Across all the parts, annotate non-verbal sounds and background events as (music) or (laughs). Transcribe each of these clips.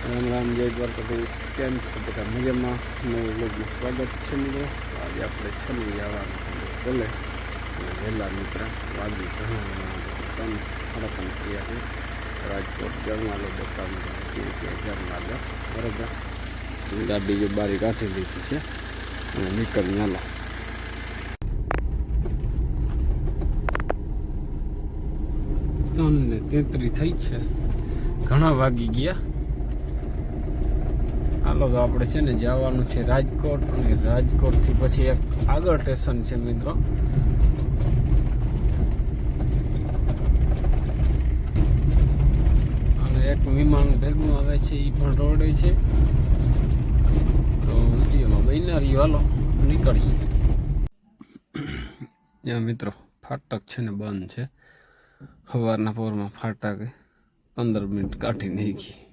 રામ રામ, જય દ્વારકાધીશ. કેમ છો બધા મજામાં? નવું લોગનું સ્વાગત છે મિત્રો. આજે આપણે છેલ્લું આવવાનું બોલે અને વહેલા મિત્ર, વાગી ઘણા ત્રણ સાડા ત્રણ થયા છે. રાજકોટ જરમાલો બતાવી જરમાલો બરાબર? ગાડી જે બારી કાઢી લીધી છે. અને નીકળી નાલા ત્રણ ને તેત્રી થઈ છે. ઘણા વાગી ગયા. હાલો તો આપણે છે ને જવાનું છે રાજકોટ અને રાજકોટથી પછી એક આગળ સ્ટેશન છે મિત્રો. અને એક વિમાન ભેગું આવે છે એ પણ રોડે છે. તો વિડીયોમાં બન્યા રહ્યો હાલો, નીકળીએ. ત્યાં મિત્રો ફાટક છે ને બંધ છે. સવારના પોરમાં ફાટકે પંદર મિનિટ કાઢી નાખી.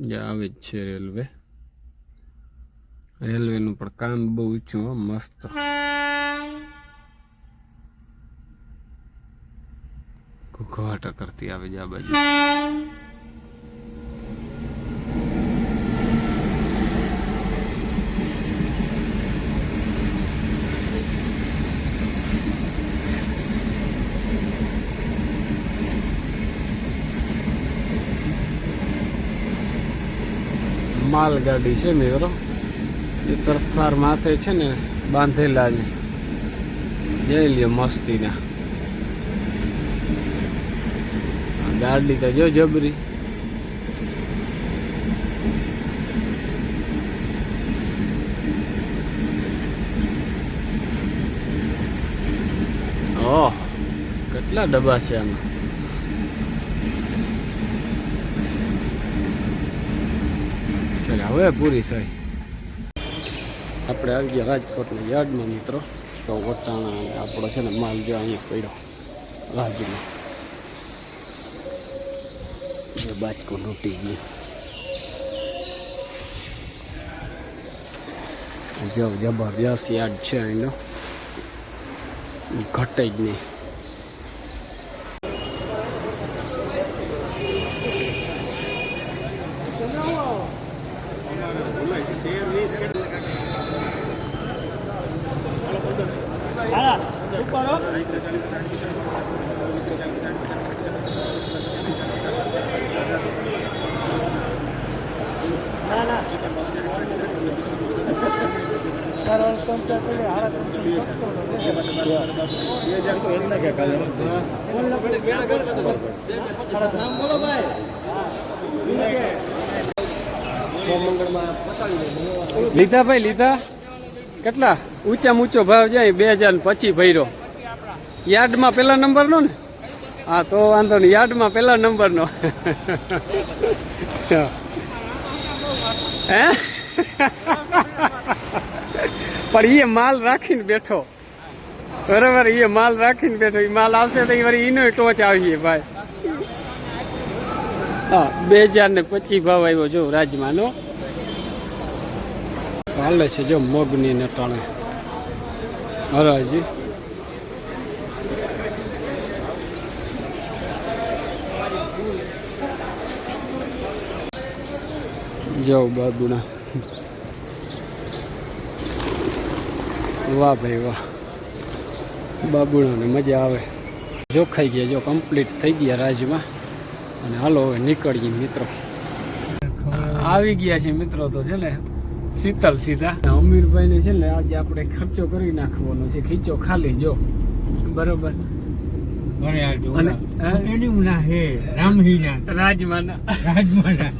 જ્યાં આવે જ છે રેલવે. રેલવેનું પણ કામ બહુ ઊંચું હો, મસ્ત. ઘોઘાટા કરતી આવે છે આ બાજુ. માલગાડી છે મિત્રો. એ તરફાર માથે છે ને બાંધેલા છે. જઈ લ્યો મસ્તીના. ગાડી તો જો જબરી. ઓહ, કેટલા ડબ્બા છે આમાં? ચાલે હવે પૂરી થઈ. આપણે આવી ગયા રાજકોટના યાર્ડમાં મિત્રો. તો વટાણા આપણો છે ને માલ જો અહીંયા પડ્યો. રાજમાં. બાજકો લૂંટી ગયો જો જબરજસ્ત યાર્ડ છે અહીંનો. ઘટે જ નહીં. લીધા ભાઈ લીધા. કેટલા? ઊંચા ઊંચો ભાવ જાય બે હજાર પછી ભર્યો. યાર્ડમાં પેલા નંબરનો ને? હા, તો વાંધો નહીં. યાર્ડમાં પેલા નંબરનો. હે. પણ એ માલ રાખીને બેઠો. બરાબર એ માલ રાખીને બેઠો. એ માલ આવશે તો એ એનો ટોચ આવીએ ભાઈ. હા, બે હજાર ને પચીસ ભાવ આવ્યો જો રાજમાનો. હાલે છે જો મગની ને ટણે હરાજી. જાઓ બાબુના. વાહ ભાઈ વાહ. બાબુણાને મજા આવે. જોખાઈ ગયા જો કમ્પ્લીટ થઈ ગયા રાજમાં. અને હાલો હવે નીકળીએ મિત્રો. આવી ગયા છે મિત્રો તો છે ને શીતલ સીધા. અમીરભાઈ ને છે ને આજે આપણે ખર્ચો કરી નાખવાનો છે ખીચો ખાલી જો. બરોબર. રાજમાના. રાજમાના.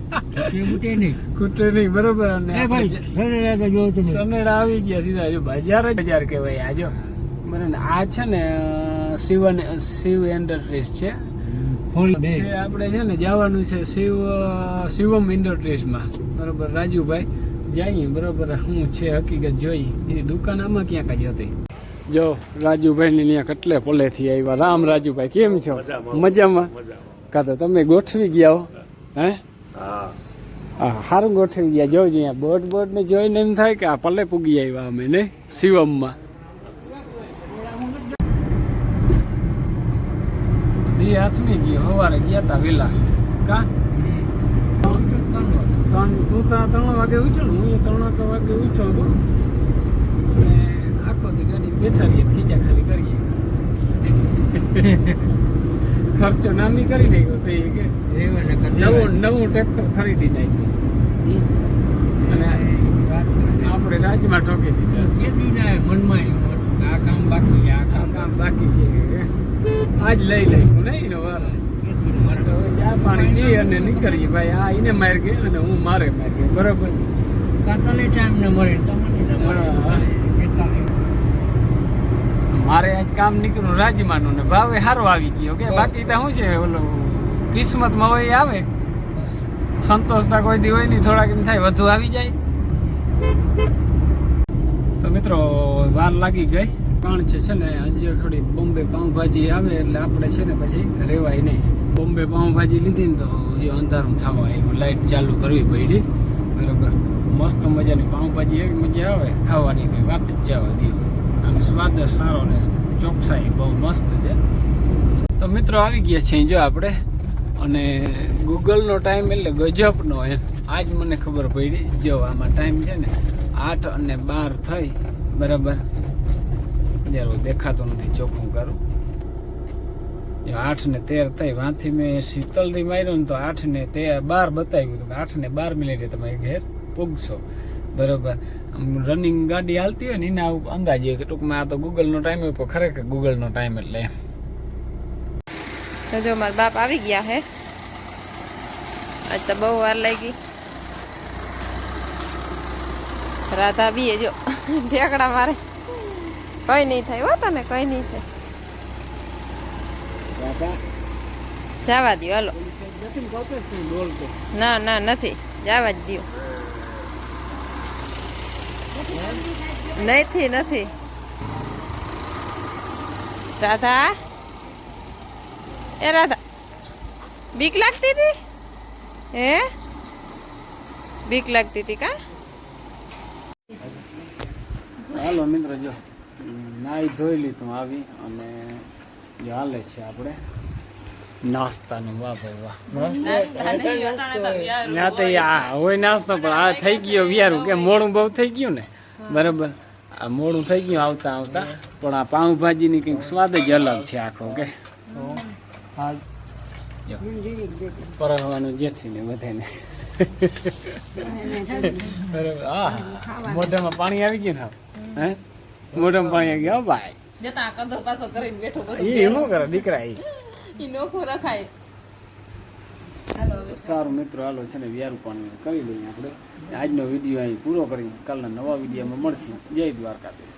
(laughs) તે બુટે નહીં. કૂટે નહીં બરોબર? અને ભાઈ આપણે જો તમે. સનેડા આવી ગયા સીધા. જો બજાર જ બજાર કહેવાય. આજો જો બરાબર આ છે ને શિવન શિવ ઇન્ડસ્ટ્રીઝ છે. આપણે છે ને જવાનું છે શિવ શિવમ ઇન્ડસ્ટ્રીઝમાં બરોબર રાજુભાઈ? જઈએ બરોબર. શું છે હકીકત જોઈ. એ દુકાન આમાં ક્યાંક જ હતી? જો રાજુભાઈ ની ત્યાં કેટલે પોલેથી આવ્યા. રામ રાજુભાઈ કેમ છો? મજામાં. કાં તો તમે ગોઠવી ગયા હો? હે? હા. સારું ગોઠવી ગયા. જોઈ જોઈએ બોટ ને જોઈને એમ થાય કે આ પલ્લે પૂગી આવ્યા અમે, ને? શિવમમાં. દી હાથમી ગયો સવારે ગયા હતા વેલા. કા? ત્રણ, તું તો ત્રણ વાગે ઉઠ્યો ને? હું ત્રણ એક વાગે ઉઠ્યો હતો અને આખો ગાડી બેઠા રહીએ ખીચા ખાલી કરીએ. ખર્ચો નામી કરી નાખ્યો તો એ કે નવું નવું ટ્રેક્ટર ખરીદી નાખ્યું. અને આપણે રાજમાં ઠોકી દીધા. મનમાં એમ મનમાં કે આ કામ બાકી આ કામ કામ બાકી છે. કે આજ લઈ લઈશું નહીં એનો વાર. ચા પાણી પી અને નીકળીએ. ભાઈ આ એને માર ગયે અને હું મારે માર ગયે બરોબર કાતલે ટાઈમ ને મળે તમને ન મળે. હા. કેટલા એમ. મારે આજ કામ નીકળ્યું રાજમાનું ને ભાવે સારો આવી ગયો કે બાકી તો શું છે ઓલું કિસ્મતમાં હોય આવે. સંતોષતા કોઈ દી હોય નહીં થોડાક એમ થાય વધુ આવી જાય. તો મિત્રો વાર લાગી ગઈ. કારણ છે છે ને હજી થોડી બોમ્બે પાઉંભાજી આવે એટલે આપણે છે ને પછી રેવાય નહીં. બોમ્બે પાઉંભાજી લીધી ને તો એ અંધારું થવા આવ્યું લાઇટ ચાલુ કરવી પડી બરાબર. મસ્ત મજાની પાઉંભાજી એવી મજા આવે ખાવાની કંઈ વાત જ જવા દે સ્વાદ સારો ને ચોકસાઈ બહુ મસ્ત છે. તો મિત્રો આવી ગયા છે જો આપણે. અને ગૂગલનો ટાઈમ એટલે ગજબનો એમ આજ મને ખબર પડી. જો આમાં ટાઈમ છે ને આઠ અને બાર થઈ. બરાબર. જ્યારે દેખાતું નથી, ચોખ્ખું કરું. આઠ ને તેર થઈ. વાંથી મેં શીતલથી માર્યો ને તો આઠ ને તેર, બાર બતાવ્યું હતું કે આઠ ને બાર મિનિટે તમે ઘેર પૂગશો. બરોબર. રનિંગ ગાડી હાલતી હોય ને એના અંદાજે કે ટૂંકમાં આ તો ગૂગલનો ટાઈમ હોય પણ ખરેખર ગૂગલનો ટાઈમ એટલે. તો જો મારા બાપ આવી ગયા હે. આજ તો બહુ વાર લાગી. રાધા બી જો ઢેકડા મારે. કઈ નહીં થાય હો તને કઈ નહીં થાય. જવા દો હાલો. ના ના નથી. જવા જ દો નથી નથી. રાધા? એ રાધા, બીક લાગતી હતી? હે? બીક લાગતી હતી કા? હાલો મિત્ર, જો. નાઈ ધોઈ લીધું આવી અને હાલે છે આપણે. નાસ્તાનું વાહ ભાઈ વાહ. ના તો એ આ હોય નાસ્તો પણ આ થઈ ગયો વિયારું. કે મોડું બહુ થઈ ગયું ને? બરાબર. આ મોડું થઈ ગયું આવતા આવતા પણ આ પાઉંભાજીની કંઈક સ્વાદ જ અલગ છે આખો કે પરવાનું જેથી ને બધાને. બરાબર. હા. મોઢામાં પાણી આવી ગયું ને હે? મોઢામાં પાણી આવી ગયું. હો ભાઈ. જતા કદો પાછો કરીને બેઠો એ શું કરે દીકરા એ ઈ નોખું ખાય. સારું મિત્રો, હાલો છે ને વ્યારું પાણી કરી લઈએ આપણે. આજનો વીડિયો અહીં પૂરો કરી કાલના નવા વિડીયોમાં મળશું. જય દ્વારકાધીશ.